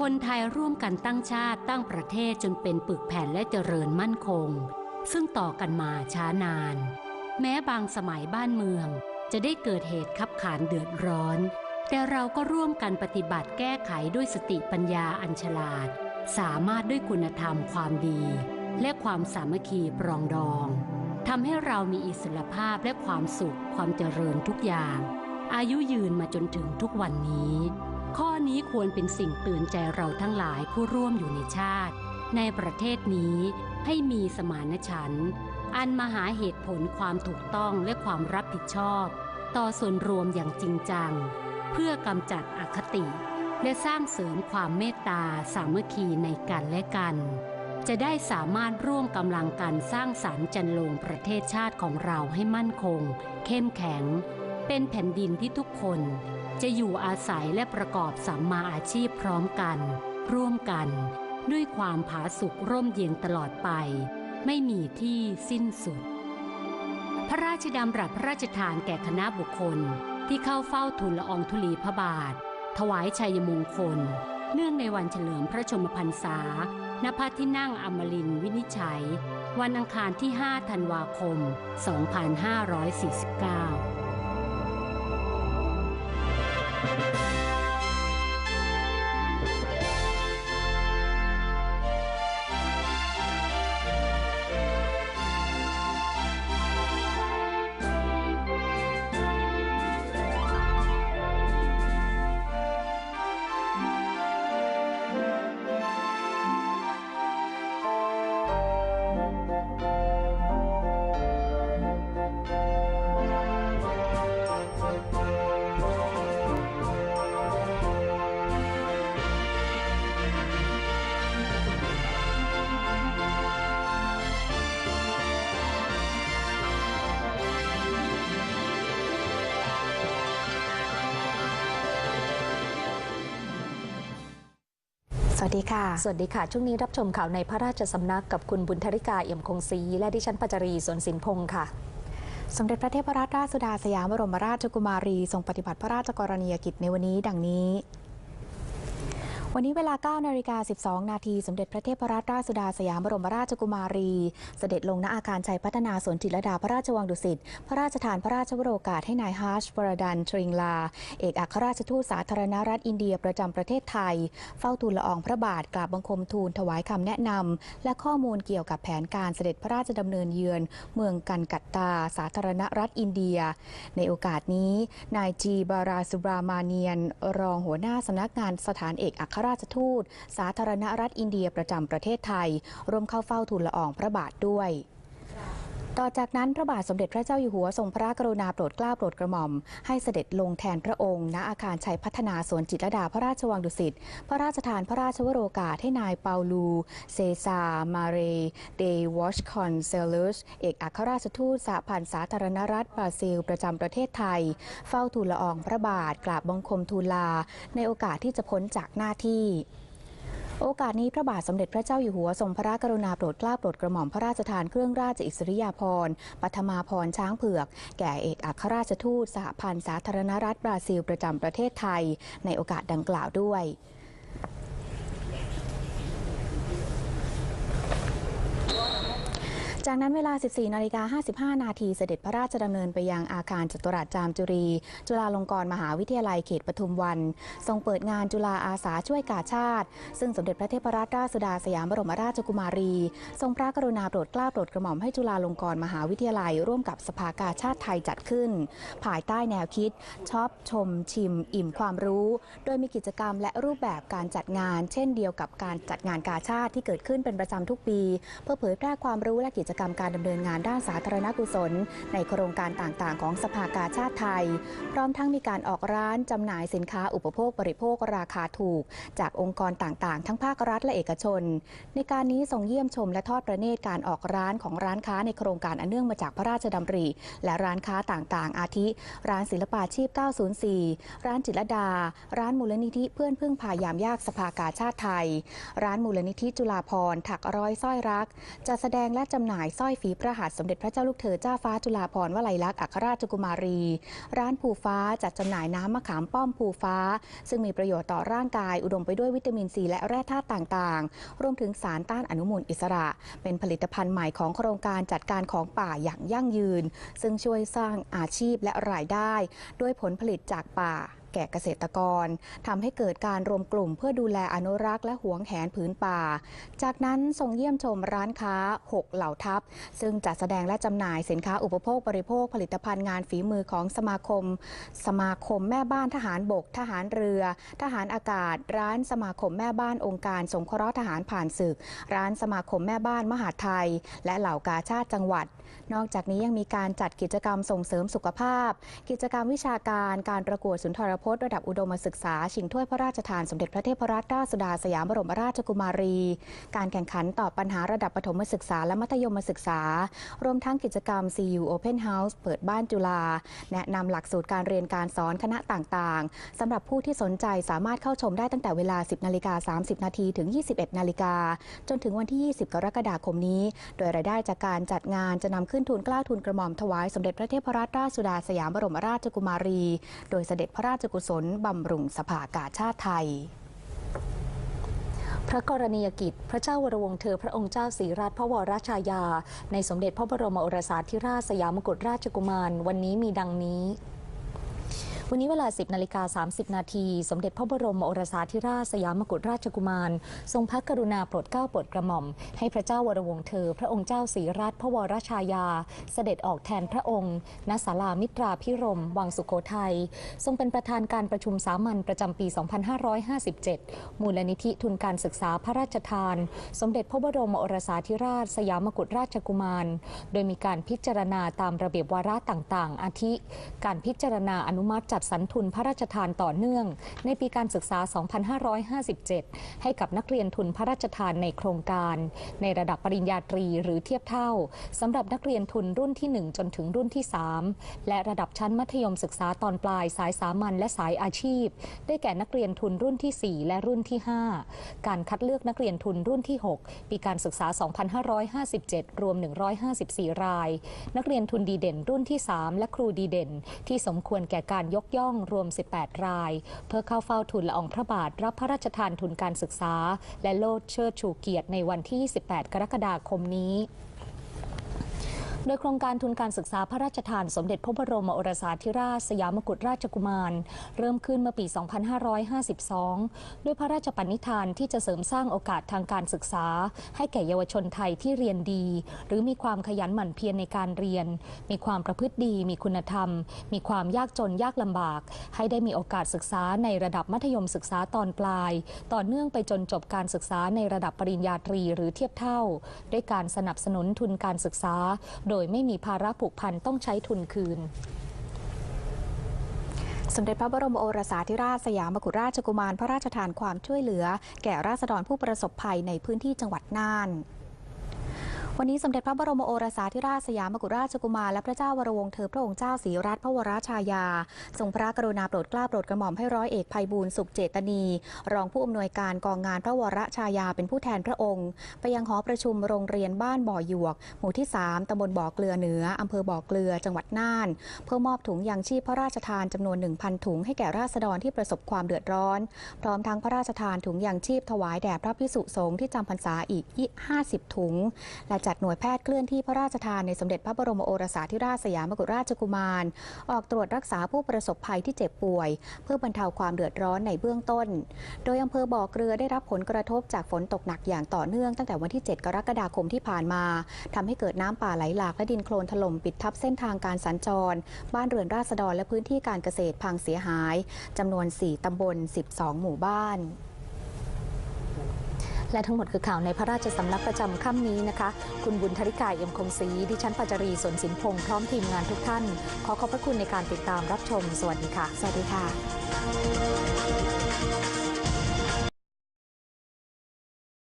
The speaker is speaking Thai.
คนไทยร่วมกันตั้งชาติตั้งประเทศจนเป็นปึกแผ่นและเจริญมั่นคง ซึ่งต่อกันมาช้านาน แม้บางสมัยบ้านเมือง จะได้เกิดเหตุขับขานเดือดร้อน แต่เราก็ร่วมกันปฏิบัติแก้ไขด้วยสติปัญญาอัญฉลาด สามารถด้วยคุณธรรมความดี และความสามัคคีปรองดองทำให้เรามีอิสรภาพและความสุขความเจริญทุกอย่าง อายุยืนมาจนถึงทุกวันนี้ ข้อนี้ควรเป็นสิ่งเตือนใจเราทั้งหลายผู้ร่วมอยู่ในชาติ ในประเทศนี้ให้มีสมานฉันท์อันมหาเหตุผลความถูกต้องและความรับผิดชอบ ต่อส่วนรวมอย่างจริงจัง เพื่อกำจัดอคติ และสร้างเสริมความเมตตาสามัคคีในกันและกัน จะได้สามารถร่วมกำลังกันสร้างสรรค์จันลงประเทศชาติของเราให้มั่นคง เข้มแข็ง เป็นแผ่นดินที่ทุกคน จะอยู่อาศัยและประกอบสัมมาอาชีพพร้อมกัน ร่วมกัน ด้วยความผาสุกร่มเย็นตลอดไป ไม่มีที่สิ้นสุด พระราชดำรัสพระราชทานแก่คณะบุคคลที่เข้าเฝ้าทูลละอองธุลีพระบาท ถวายชัยมงคล เนื่องในวันเฉลิมพระชนมพรรษา ณ พระที่นั่งอมรินวินิจฉัย วันอังคารที่ 5 ธันวาคม 2549 วัสดีค่ะ สวัสดีค่ะ ช่วงนี้รับชมข่าวในพระราชสำนักกับคุณบุญธริกาเอี่ยมคงศรีและดิฉันปัจจรีสวนสินพงศ์ค่ะสมเด็จพระเทพรัตนราชสุดาสยามบรมราชกุมารีทรงปฏิบัติพระราชกรณียกิจในวันนี้ ดังนี้ วันนี้เวลา9นาฬิกา12 นาที สมเด็จพระเทพรัตนราชสุดาสยามบรมราชกุมารี เสด็จลงณอาคารชัยพัฒนาสวนจิตรดาพระราชวังดุสิต พระราชทานพระราชวโรกาสให้นายฮาร์ชบรดัน ทริงลา เอกอัครราชทูตสาธารณรัฐอินเดียประจำประเทศไทย เฝ้าทูลละอองพระบาทกราบบังคมทูลถวายคำแนะนำและข้อมูลเกี่ยวกับแผนการเสด็จพระราชดำเนินเยือน เมืองกันกัตตา สาธารณรัฐอินเดีย ในโอกาสนี้นายจีบาราสุบรามาเนียน รองหัวหน้าสำนักงานสถานเอกอัครราชทูต สาธารณรัฐอินเดียประจำประเทศไทย ร่วมเข้าเฝ้าทูลละอองพระบาทด้วย ต่อจากนั้นพระบาทสมเด็จพระเจ้าอยู่หัวทรงพระกรุณาโปรดเกล้าโปรดกระหม่อม ให้เสด็จลงแทนพระองค์ ณอาคารชัยพัฒนาสวนจิตรดาพระราชวังดุสิต พระราชทานพระราชวโรกาสให้นายเปาลู เซซา มาเร เดวอชคอนเซลุสเอกอัครราชทูตสหพันธ์สาธารณรัฐบราซิล ประจำประเทศไทย เฝ้าทูลละอองพระบาทกราบบังคมทูลลา ในโอกาสที่จะพ้นจากหน้าที่ โอกาสนี้พระบาทสมเด็จพระเจ้าอยู่หัวทรงพระกรุณาโปรดเกล้าโปรดกระหม่อมพระราชทานเครื่องราชอิสริยาภรณ์ปัทมาพรช้างเผือก แก่เอกอัครราชทูตสหพันธ์สาธารณรัฐบราซิลประจำประเทศไทย ในโอกาสดังกล่าวด้วย จากนั้นเวลา 14 นาฬิกา 55 นาทีเสด็จพระราชดำเนินไปยังอาคารจตุรัสจามจุรี จุฬาลงกรณ์มหาวิทยาลัยเขตปทุมวัน ทรงเปิดงานจุฬาอาสาช่วยกาชาติ ซึ่งสมเด็จพระเทพรัตนราชสุดาสยามบรมราชกุมารี ทรงพระกรุณาโปรดเกล้าโปรดกระหม่อมให้จุฬาลงกรณ์มหาวิทยาลัย ร่วมกับสภากาชาติไทยจัดขึ้น ภายใต้แนวคิดชอบชม ชิม อิ่มความรู้ โดยมีกิจกรรมและรูปแบบการจัดงาน เช่นเดียวกับการจัดงานกาชาติที่เกิดขึ้นเป็นประจำทุกปี เพื่อเผยแพร่ความรู้และกิจกรรมการดำเนินงานด้านสาธารณกุศล ในโครงการต่างๆ ของสภากาชาติไทย พร้อมทั้งมีการออกร้านจำหน่ายสินค้าอุปโภคบริโภคราคาถูก จากองค์กรต่างๆ ทั้งภาครัฐและเอกชน ในการนี้ทรงเยี่ยมชมและทอดประเนตรการออกร้านของร้านค้าในโครงการอันเนื่องมาจากพระราชดำริ และร้านค้าต่างๆ อาทิ ร้านศิลปาชีพ 904 ร้านจิตรดา ร้านมูลนิธิเพื่อนพึ่งพายามยากสภากาชาติไทย ร้านมูลนิธิจุฬาภรณ์ถักร้อยสร้อยรัก จะแสดงและจำหน่ายายสร้อยฝีพระหัตถ์สมเด็จพระเจ้าลูกเธอเจ้าฟ้าจุฬาภรณ์วลัยลักษณ์อัครราชกุมารี ร้านภูฟ้าจัดจำหน่ายน้ำมะขามป้อมภูฟ้า ซึ่งมีประโยชน์ต่อร่างกาย อุดมไปด้วยวิตามินซีและแร่ธาตุต่างๆ รวมถึงสารต้านอนุมูลอิสระ เป็นผลิตภัณฑ์ใหม่ของโครงการจัดการของป่าอย่างยั่งยืน ซึ่งช่วยสร้างอาชีพและรายได้ ด้วยผลผลิตจากป่า แก่เกษตรกรทำให้เกิดการรวมกลุ่มเพื่อดูแลอนุรักษ์และหวงแหนผืนป่า จากนั้นทรงเยี่ยมชมร้านค้า 6 เหล่าทัพ ซึ่งจัดแสดงและจำหน่ายสินค้าอุปโภคบริโภคผลิตภัณฑ์งานฝีมือของสมาคม สมาคมแม่บ้านทหารบก ทหารเรือ ทหารอากาศ ร้านสมาคมแม่บ้านองค์การสงเคราะห์ทหารผ่านศึก ร้านสมาคมแม่บ้านมหาไทย และเหล่ากาชาติจังหวัด นอกจากนี้ยังมีการจัดกิจกรรมส่งเสริมสุขภาพ กิจกรรมวิชาการการประกวดสุนทรพจน์ระดับอุดมศึกษา ชิงถ้วยพระราชทานสมเด็จพระเทพรัตนราชสุดาสยามบรมราชกุมารี การแข่งขันตอบปัญหาระดับประถมศึกษาและมัธยมศึกษา รวมทั้งกิจกรรม CU Open House เปิดบ้านจุฬาแนะนำหลักสูตรการเรียนการสอนคณะต่างๆสำหรับผู้ที่สนใจสามารถเข้าชมได้ตั้งแต่เวลา 10นาฬิกา30 นาทีถึง 21นาฬิกาจนถึงวันที่ 20 กรกฎาคมนี้ โดยรายได้จากการจัดงานจะนำขึ้นทูลกล้าทูลกระหม่อมถวายสมเด็จพระเทพรัตนราชสุดาสยามบรมราชกุมารี โดยเสด็จพระราชกุศลบำรุงสภากาชาติไทยพระกรณียกิจ พระเจ้าวรวงศ์เธอพระองค์เจ้าศรีราชพระวรชายา ในสมเด็จพระบรมโอรสาธิราชสยามกุฎราชกุมาร วันนี้มีดังนี้ วันนี้เวลา 10นาฬิกา30 นาทีสมเด็จพระบรมโอรสาธิราชสยามกุฎราชกุมาร ทรงพระกรุณาโปรดเกล้าโปรดกระหม่อม ให้พระเจ้าวรวงเธอ พระองค์เจ้าศรีรัตนพระวรชายา เสด็จออกแทนพระองค์ณศาลามิตราพิรม วังสุโขทัยทรงเป็นประธานการประชุมสามัญประจำปี 2557 มูลนิธิทุนการศึกษาพระราชทาน สมเด็จพระบรมโอรสาธิราชสยามกุฎราชกุมาร โดยมีการพิจารณาตามระเบียบวาระต่างๆ อาทิ การพิจารณาอนุมัติจัดสรรทุนพระราชทานต่อเนื่อง ในปีการศึกษา 2557 ให้กับนักเรียนทุนพระราชทานในโครงการ ในระดับปริญญาตรีหรือเทียบเท่าสำหรับนักเรียนทุนรุ่นที่ 1 จนถึงรุ่นที่ 3 และระดับชั้นมัธยมศึกษาตอนปลายสายสามัญและสายอาชีพ ได้แก่นักเรียนทุนรุ่นที่ 4 และรุ่นที่ 5 การคัดเลือกนักเรียนทุนรุ่นที่ 6 ปีการศึกษา 2557 รวม 154 ราย นักเรียนทุนดีเด่นรุ่นที่ 3 และครูดีเด่น ที่สมควรแก่การยกย่องรวม 18 ราย เพื่อเข้าเฝ้าทุนละอองพระบาท รับพระราชทานทุนการศึกษา และโลดเชิดชูเกียรติในวันที่28กรกฎาคมนี้ โดยโครงการทุนการศึกษาพระราชทานสมเด็จพระบรมโอรสาธิราชสยามกุฎราชกุมาร เริ่มขึ้นเมื่อปี 2552 ด้วยพระราชปณิธานที่จะเสริมสร้างโอกาสทางการศึกษา ให้แก่เยาวชนไทยที่เรียนดี หรือมีความขยันหมั่นเพียรในการเรียน มีความประพฤติดี มีคุณธรรม มีความยากจนยากลำบาก ให้ได้มีโอกาสศึกษาในระดับมัธยมศึกษาตอนปลาย ต่อเนื่องไปจนจบการศึกษาในระดับปริญญาตรีหรือเทียบเท่า ด้วยการสนับสนุนทุนการศึกษาโดยไม่มีภาระผูกพันต้องใช้ทุนคืนสมเด็จพระบรมโอรสาธิราชสยามกุฎราชกุมารพระราชทานความช่วยเหลือ แก่ราษฎรผู้ประสบภัยในพื้นที่จังหวัดน่าน วันนี้สมเด็จพระบรมโอรสาธิราชสยามกุฎราชกุมารและพระเจ้าวรวงศ์เธอพระองค์เจ้าศรีรัตนพระวรชายา ทรงพระกรุณาโปรดเกล้าโปรดกระหม่อมให้ร้อยเอกภัยบูลสุขเจตนี รองผู้อำนวยการกองงานพระวรชายาเป็นผู้แทนพระองค์ ไปยังหอประชุมโรงเรียนบ้านบ่อหยวก หมู่ที่ 3ตำบลบ่อเกลือเหนืออำเภอบ่อเกลือจังหวัดน่าน เพื่อมอบถุงยางชีพพระราชทานจำนวน 1,000 ถุงให้แก่ราษฎรที่ประสบความเดือดร้อน พร้อมทั้งพระราชทานถุงยางชีพถวายแด่พระพิสุสงฆ์ที่จำพรรษาอีก 50 ถุงและจัดหน่วยแพทย์เคลื่อนที่พระราชทานในสมเด็จพระบรมโอรสาธิราชสยามกุฎราชกุมาร ออกตรวจรักษาผู้ประสบภัยที่เจ็บป่วย เพื่อบรรเทาความเดือดร้อนในเบื้องต้น โดยอำเภอบ่อเกลือได้รับผลกระทบจากฝนตกหนักอย่างต่อเนื่องตั้งแต่วันที่ 7 กรกฎาคมที่ผ่านมาทำให้เกิดน้ำป่าไหลหลากและดินโคลนถล่มปิดทับเส้นทางการสัญจร บ้านเรือนราษฎรและพื้นที่การเกษตรพังเสียหายจำนวน 4ตำบล 12 หมู่บ้าน และทั้งหมดคือข่าวในพระราชสำนักประจำค่ำนี้นะคะ คุณบุญธริกาเอ็มคงศรีดิฉันปัจจรีสนสินพงศ์พร้อมทีมงานทุกท่าน ขอขอบพระคุณในการติดตามรับชม สวัสดีค่ะ สวัสดีค่ะ